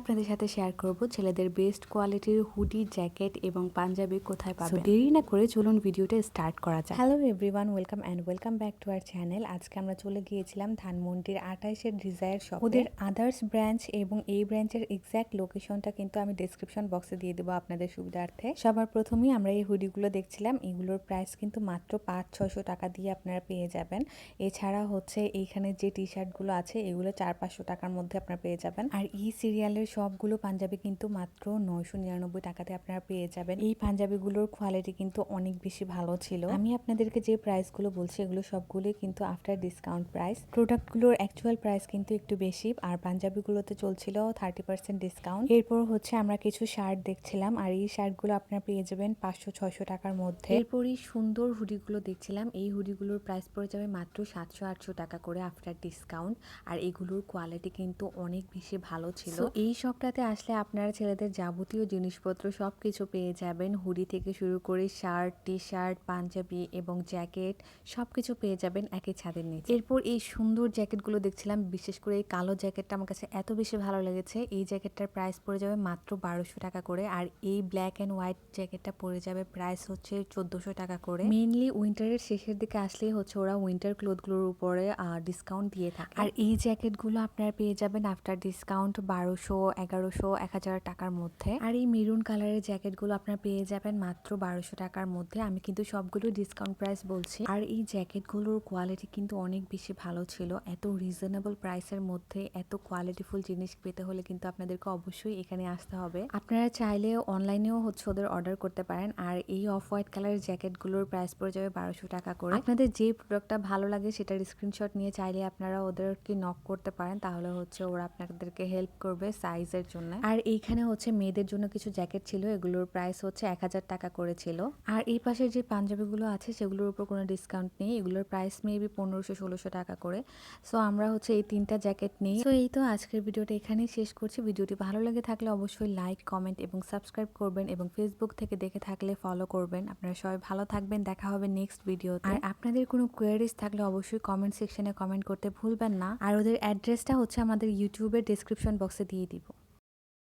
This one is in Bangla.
আপনাদের সাথে শেয়ার করব ছেলেদের বেস্ট কোয়ালিটির হুডি জ্যাকেট এবং পাঞ্জাবি কোথায় পাবেন। দেরি না করে চলুন ভিডিওটা স্টার্ট করা যাক। Hello everyone welcome and welcome back to our channel আজকে আমরা চলে গিয়েছিলাম ধানমন্ডির আঠাইশের ডিজায়ার শপ ওদের আদার্স ব্রাঞ্চ এবং এই ব্রাঞ্চের এক্স্যাক্ট লোকেশনটা কিন্তু আমি ডেসক্রিপশন বক্সে দিয়ে দেবো আপনাদের সুবিধার্থে। সবার প্রথমেই আমরা এই হুডিগুলো দেখছিলাম এগুলোর প্রাইস কিন্তু মাত্র পাঁচ ছশো টাকা দিয়ে আপনারা পেয়ে যাবেন। এছাড়া হচ্ছে এইখানে যে টি শার্টগুলো আছে এগুলো চার পাঁচশো টাকার মধ্যে আপনারা পেয়ে যাবেন। আর এই সিরিয়ালের সবগুলো পাঞ্জাবি কিন্তু মাত্র নয়শো নিরানব্বই টাকাতে আপনারা পেয়ে যাবেন। এই পাঞ্জাবিগুলোর কোয়ালিটি কিন্তু অনেক বেশি ভালো ছিল। আমি আপনাদেরকে যে প্রাইসগুলো বলছি এগুলো সবগুলোই কিন্তু আফটার ডিসকাউন্ট প্রাইস প্রোডাক্টগুলোর অ্যাকচুয়াল প্রাইস কিন্তু একটু বেশি আর পাঞ্জাবিগুলোতে চলছিল থার্টি পার্সেন্ট ডিসকাউন্ট এরপর হচ্ছে আমরা কিছু শার্ট দেখছিলাম আর এই শার্টগুলো আপনারা পেয়ে যাবেন পাঁচশো ছয়শো টাকার মধ্যে। এরপরই সুন্দর হুডিগুলো দেখছিলাম এই হুডিগুলোর প্রাইস পড়ে যাবে মাত্র সাতশো আটশো টাকা করে আফটার ডিসকাউন্ট আর এগুলোর কোয়ালিটি কিন্তু অনেক বেশি ভালো ছিল। এই শপটাতে আসলে আপনারা ছেলেদের যাবতীয় জিনিসপত্র সব কিছু পেয়ে যাবেন। হুডি থেকে শুরু করে শার্ট টি শার্ট পাঞ্জাবি এবং জ্যাকেট সব কিছু পেয়ে যাবেন একই ছাদের নিচে। এরপর এই সুন্দর জ্যাকেটগুলো দেখছিলাম, বিশেষ করে এই কালো জ্যাকেটটা আমার কাছে এত বেশি ভালো লেগেছে। এই জ্যাকেটটার প্রাইস পড়ে যাবে মাত্র বারোশো টাকা করে আর এই ব্ল্যাক অ্যান্ড হোয়াইট জ্যাকেটটা পড়ে যাবে প্রাইস হচ্ছে চোদ্দোশো টাকা করে। মেইনলি উইন্টারের শেষের দিকে আসলেই হচ্ছে ওরা উইন্টার ক্লোথগুলোর উপরে ডিসকাউন্ট দিয়ে থাকে। আর এই জ্যাকেটগুলো আপনারা পেয়ে যাবেন আফটার ডিসকাউন্ট বারোশো এগারোশো এক হাজার টাকার মধ্যে। আর এই মেরুন কালারের জ্যাকেটগুলো আপনারা পেয়ে যাবেন মাত্র বারোশো টাকার মধ্যে। আমি কিন্তু সবগুলো ডিসকাউন্ট প্রাইস বলছি। আর এই জ্যাকেটগুলোর কোয়ালিটি কিন্তু অনেক বেশি ভালো ছিল। এত রিজনেবল প্রাইসের মধ্যে এত কোয়ালিটিফুল জিনিস পেতে হলে কিন্তু আপনাদেরকে অবশ্যই এখানে আসতে হবে। আপনারা চাইলে অনলাইনেও হচ্ছে ওদের অর্ডার করতে পারেন। আর এই অফ হোয়াইট কালারের জ্যাকেটগুলোর প্রাইস পড়ে যাবে বারোশো টাকা করে। আপনাদের যে প্রোডাক্টটা ভালো লাগে সেটার স্ক্রিনশট নিয়ে চাইলে আপনারা ওদেরকে নক করতে পারেন। তাহলে হচ্ছে ওরা আপনাদেরকে হেল্প করবে। সাইজের জন্য। আর এইখানে হচ্ছে মেয়েদের জন্য কিছু জ্যাকেট ছিল, এগুলোর প্রাইস হচ্ছে এক হাজার টাকা করে ছিল। আর এই পাশের যে পাঞ্জাবিগুলো আছে, সেগুলোর উপর কোনো ডিসকাউন্ট নেই, এগুলোর প্রাইস মেবি পনেরোশো, ষোলোশো টাকা করে। সো আমরা হচ্ছে এই তিনটা জ্যাকেট নিই। তো এই তো আজকের ভিডিওটা এখানেই শেষ করছি। ভিডিওটি ভালো লেগে থাকলে অবশ্যই লাইক কমেন্ট এবং সাবস্ক্রাইব করবেন এবং ফেসবুক থেকে দেখে থাকলে ফলো করবেন। আপনারা সবাই ভালো থাকবেন, দেখা হবে নেক্সট ভিডিও আর আপনাদের কোনো কোয়ারিজ থাকলে অবশ্যই কমেন্ট সেকশনে কমেন্ট করতে ভুলবেন না। আর ওদের অ্যাড্রেসটা হচ্ছে আমাদের ইউটিউবের ডিসক্রিপশন বক্সে দিয়ে দিব।